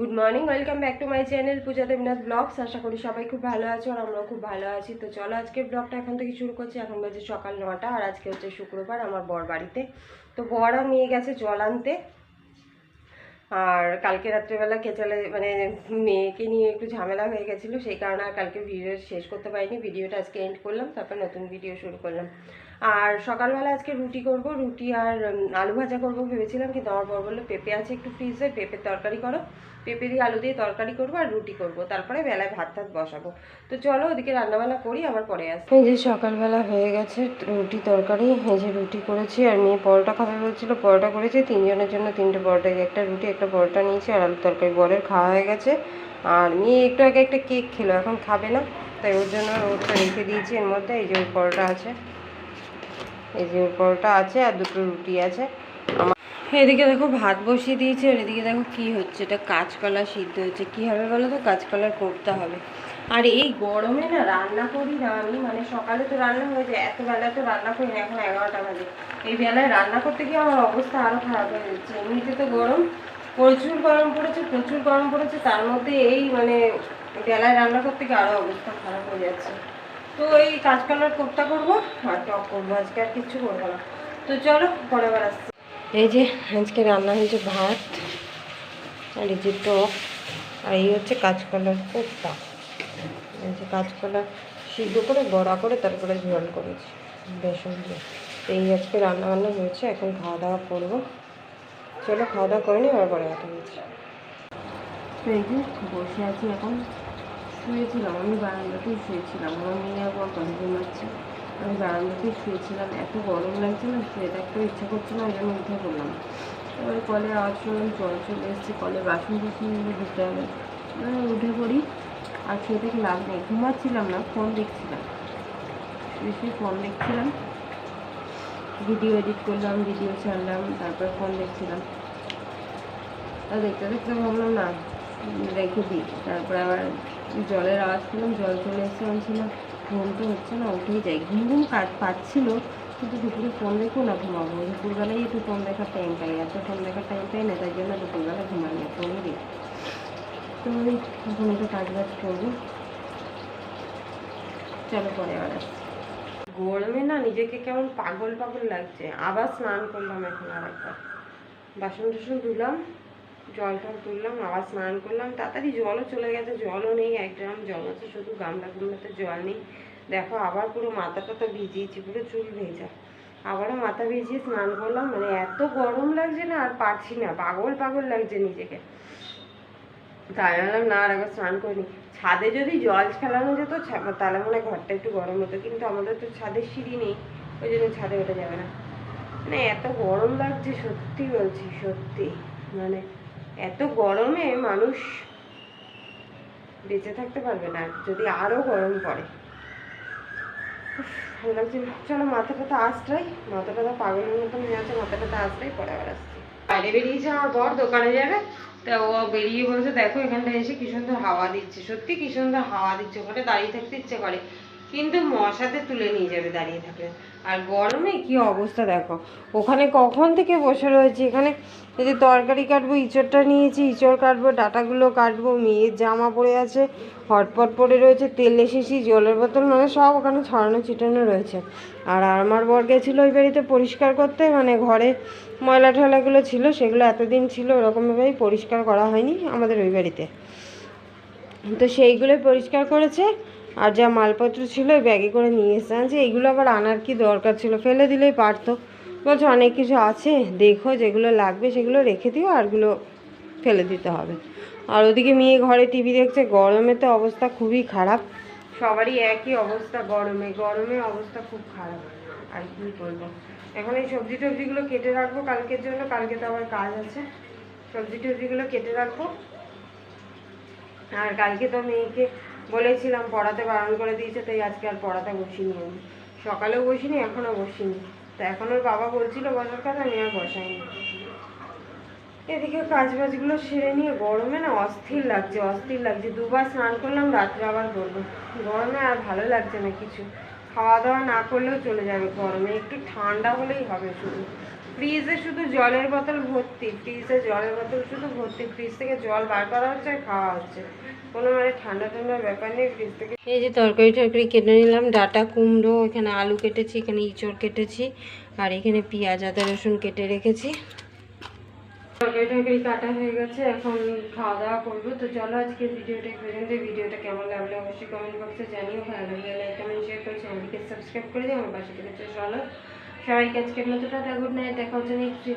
Good morning welcome back to my channel Puja Debnath vlogs আশা করি সবাই খুব ভালো আছো আর আমরাও খুব ভালো আছি। তো চলো আজকে ব্লগটা এখন থেকে শুরু করছি। এখন বাজে সকাল নটা আর আজকে হচ্ছে শুক্রবার আমার বর বাড়িতে। তো বর আর নিয়ে গেছে জল আনতে। আর কালকে রাত্রেবেলা কেচালে মানে মেয়েকে নিয়ে একটু ঝামেলা হয়ে গেছিল, সেই কারণে আর কালকে ভিডিও শেষ করতে পারিনি। ভিডিওটা আজকে এন্ড করলাম, তারপর নতুন ভিডিও শুরু করলাম। আর সকালবেলা আজকে রুটি করব, রুটি আর আলু ভাজা করব ভেবেছিলাম, কিন্তু আমার বর বলল, পেঁপে আছে একটু ফ্রিজে পেঁপের তরকারি করো। পেঁপে দিয়ে আলু দিয়ে তরকারি করব আর রুটি করব। তারপরে বেলায় ভাত টাত বসাবো। তো চলো ওদিকে রান্নাবান্না করি, আবার পরে আসব এই যে সকালবেলা হয়ে গেছে রুটি তরকারি, এই যে রুটি করেছি আর মেয়ে পরোটা খাবে বলছিল, পরোটা করেছি। তিনজনের জন্য তিনটে পরোটা একটা রুটি, একটা পরোটা নিয়েছি আর আলু তরকারি। বরের খাওয়া হয়ে গেছে। আর মেয়ে একটু আগে একটা কেক খেলো, এখন খাবে না। তাই ওর জন্য ওটা রেখে দিয়েছি এর মধ্যে, এই যে ওর পরোটা আছে। এই যে পরোটা আছে আর দুটো রুটি আছে। আমার এদিকে দেখো ভাত বসিয়ে দিয়েছে, আর এদিকে দেখো কি হচ্ছে, এটা কাঁচকলা সিদ্ধ হচ্ছে। কি হবে বলো তো? কাঁচকলার করতে হবে। আর এই গরমে না রান্না করি না আমি মানে সকালে তো রান্না হয়ে যায় এত বেলা তো রান্না করি না, এখন এগারোটা বাজে। এই বেলায় রান্না করতে গিয়ে আমার অবস্থা আরও খারাপ হয়ে যাচ্ছে। এমনিতে তো গরম, প্রচুর গরম পড়েছে, প্রচুর গরম পড়েছে, তার মধ্যে এই মানে বেলায় রান্না করতে গিয়ে আরও অবস্থা খারাপ হয়ে যাচ্ছে। তো এই কাঁচকলার কোপ্তা করব, আর টক করব। আজকে আর কিছু করব না। তো চলো, পরে আবার আসছি। এই যে, আজকে রান্না হয়েছে ভাত আর এই যে টক, আর এই হচ্ছে কাঁচকলার কোপ্তা। এই যে কাঁচকলা সিদ্ধ করে, বড়া করে, তারপরে ঝোল করেছি, বেসন দিয়ে। এই আজকে রান্না বান্না হয়েছে, এখন খাওয়া দাওয়া করব। চলো, খাওয়া দাওয়া করে নিই, আবার পরে কথা হয়েছে এই যে, বসে আছি এখন। শুয়েছিলাম, আমি বারান্দাতেই শুয়েছিলাম। আমার মেয়ে একবার কথা ঘুমাচ্ছে? আমি বারান্দাতেই শুয়েছিলাম, এত গরম লাগছে না, শুয়ে থাকতে ইচ্ছা করছে না জন্য উঠে পড়লাম। এবার কলে আওয়াজ শুনলাম, জল চলে এসেছে, কলে বাসন টাসনগুলো ধুতে হবে। মানে উঠে পড়ি, আর শুয়ে থেকে লাভ নেই। ঘুমাচ্ছিলাম না, ফোন দেখছিলাম। শুয়ে ফোন দেখছিলাম। ভিডিও এডিট করলাম, ভিডিও ছাড়লাম, তারপর ফোন দেখছিলাম। আর দেখতে দেখতে ভাবলাম, না রেখে দিই তারপরে আবার জলের আওয়াজ পেলাম, জল চলে এসে বলছি, না ঘুম তো হচ্ছে না, উঠেই যাই। ঘুম ঘুম কাট পাচ্ছিল, কিন্তু দুপুরে ফোন দেখো না ঘুমাবো। দুপুরবেলায় একটু ফোন দেখার টাইম পাই, এত ফোন দেখার টাইম পাই না, তাই জন্য দুপুরবেলা ঘুমাই না ফোনই দেখি তো ওই এখন একটু কাজ বাজ করব। চলো পরে আবার আসছি। গরমে না নিজেকে কেমন পাগল পাগল লাগছে। আবার স্নান করলাম এখন আর একবার বাসন টাসন ধুলাম জল টল তুললাম, আবার স্নান করলাম। তাড়াতাড়ি জলও চলে গেছে, জলও নেই, এক ড্রাম জল আছে, শুধু গামলা গুমলাতে জল নেই। দেখো, আবার পুরো মাথা টাথা ভিজিয়েছি, পুরো চুল ভেজা। আবারও মাথা ভিজিয়ে স্নান করলাম মানে এত গরম লাগছে না, আর পারছি না, পাগল পাগল লাগছে নিজেকে। তাই ভাবলাম, না আর একবার স্নান করিনি। ছাদে যদি জল ফেলানো যেত তাহলে মনে হয় ঘরটা একটু গরম হতো, কিন্তু আমাদের তো ছাদের সিঁড়ি নেই, ওই জন্য ছাদে ওঠা যাবে না। মানে এত গরম লাগছে, সত্যি বলছি, সত্যি। মানে এত গরমে মানুষ বেঁচে থাকতে পারবে না, যদি আরও গরম পড়ে। ভালো লাগছে চলো মাথা টাথা আশ্রয় মাথা টাথা পাগলের মতন হয়ে আছে মাথা টাথা আশ্রয় পরে আবার আসছি। বাইরে বেরিয়েছে আমার বর দোকানে যাবে, তা ও বেরিয়ে বলছে, দেখো এখানটা এসে কি সুন্দর হাওয়া দিচ্ছে। সত্যি কি সুন্দর হাওয়া দিচ্ছে, ওখানে দাঁড়িয়ে থাকতে ইচ্ছে করে। কিন্তু মশাতে তুলে নিয়ে যাবে, দাঁড়িয়ে থাকলে আর গরমে কি অবস্থা দেখো। ওখানে কখন থেকে বসে রয়েছে? এখানে এই যে তরকারি কাটবো, ইঁচড়টা নিয়েছি, ইঁচড় কাটবো, ডাটাগুলো কাটবো, মেয়ের জামা পরে আছে, হটপট পরে রয়েছে, তেল এসেছি, জলের বোতল মানে সব ওখানে ছড়ানো, ছিটানো রয়েছে। আর আমার বর গেছিল ওই বাড়িতে পরিষ্কার করতে মানে ঘরে ময়লা টয়লাগুলো ছিল, সেগুলো এতদিন ছিল, ওরকমভাবেই পরিষ্কার করা হয়নি আমাদের ওই বাড়িতে। তো সেইগুলোই পরিষ্কার করেছে। আর যা মালপত্র ছিল ওই ব্যাগে করে নিয়ে এসে আনছে। এইগুলো আবার আনার কি দরকার ছিল? ফেলে দিলেই পারতো। বলছে, অনেক কিছু আছে। দেখো যেগুলো লাগবে সেগুলো রেখে দিও আরগুলো ফেলে দিতে হবে। আর ওদিকে মেয়ে ঘরে টিভি দেখছে, গরমে তো অবস্থা খুবই খারাপ। সবারই একই অবস্থা গরমে। গরমে অবস্থা খুব খারাপ। আর কি করব এখন এই সবজি টবজিগুলো কেটে রাখব কালকের জন্য। কালকে তো আবার কাজ আছে। সবজি টবজিগুলো কেটে রাখব। আর কালকে তো মেয়েকে বলেছিলাম পড়াতে বারণ করে দিয়েছে, তাই আজকে আর পড়াতে বসিনি আমি। সকালেও বসিনি, এখনও বসিনি। তো এখন ওর বাবা বলছিল, বসার কথা আমি আর বসাইনি এদিকে কাজ বাজগুলো সেরে নিয়ে গরমে না অস্থির লাগছে অস্থির লাগছে। দুবার স্নান করলাম, রাত্রে আবার করব। গরমে আর ভালো লাগছে না কিছু। খাওয়া দাওয়া না করলেও চলে যাবে গরমে। একটু ঠান্ডা হলেই হবে শুধু। ফ্রিজে শুধু জলের বোতল ভর্তি, ফ্রিজে জলের বোতল শুধু ভর্তি, ফ্রিজ থেকে জল বার করা হচ্ছে আর খাওয়া হচ্ছে। কোনো মানে ঠান্ডা ঠান্ডার ব্যাপার নেই ফ্রিজ থেকে এই যে তরকারি টরকারি কেটে নিলাম ডাটা কুমড়ো এখানে আলু কেটেছি এখানে ইঁচড় কেটেছি আর এখানে পেঁয়াজ আদা রসুন কেটে রেখেছি। তরকারি টরকারি কাটা হয়ে গেছে এখন খাওয়া দাওয়া করব। তো চলো আজকে ভিডিওটা পর্যন্ত ভিডিওটা কেমন লাগল অবশ্যই কমেন্ট বক্সে জানিও। ভালো লাগলে লাইক কমেন্ট শেয়ার করে। চ্যানেলকে সাবস্ক্রাইব করে দিও। আমার পাশে থেকে চলো। সবাইকে আজকের মতো টাটা গুড নাইট দেখা হচ্ছে নেক্সট ভিডিও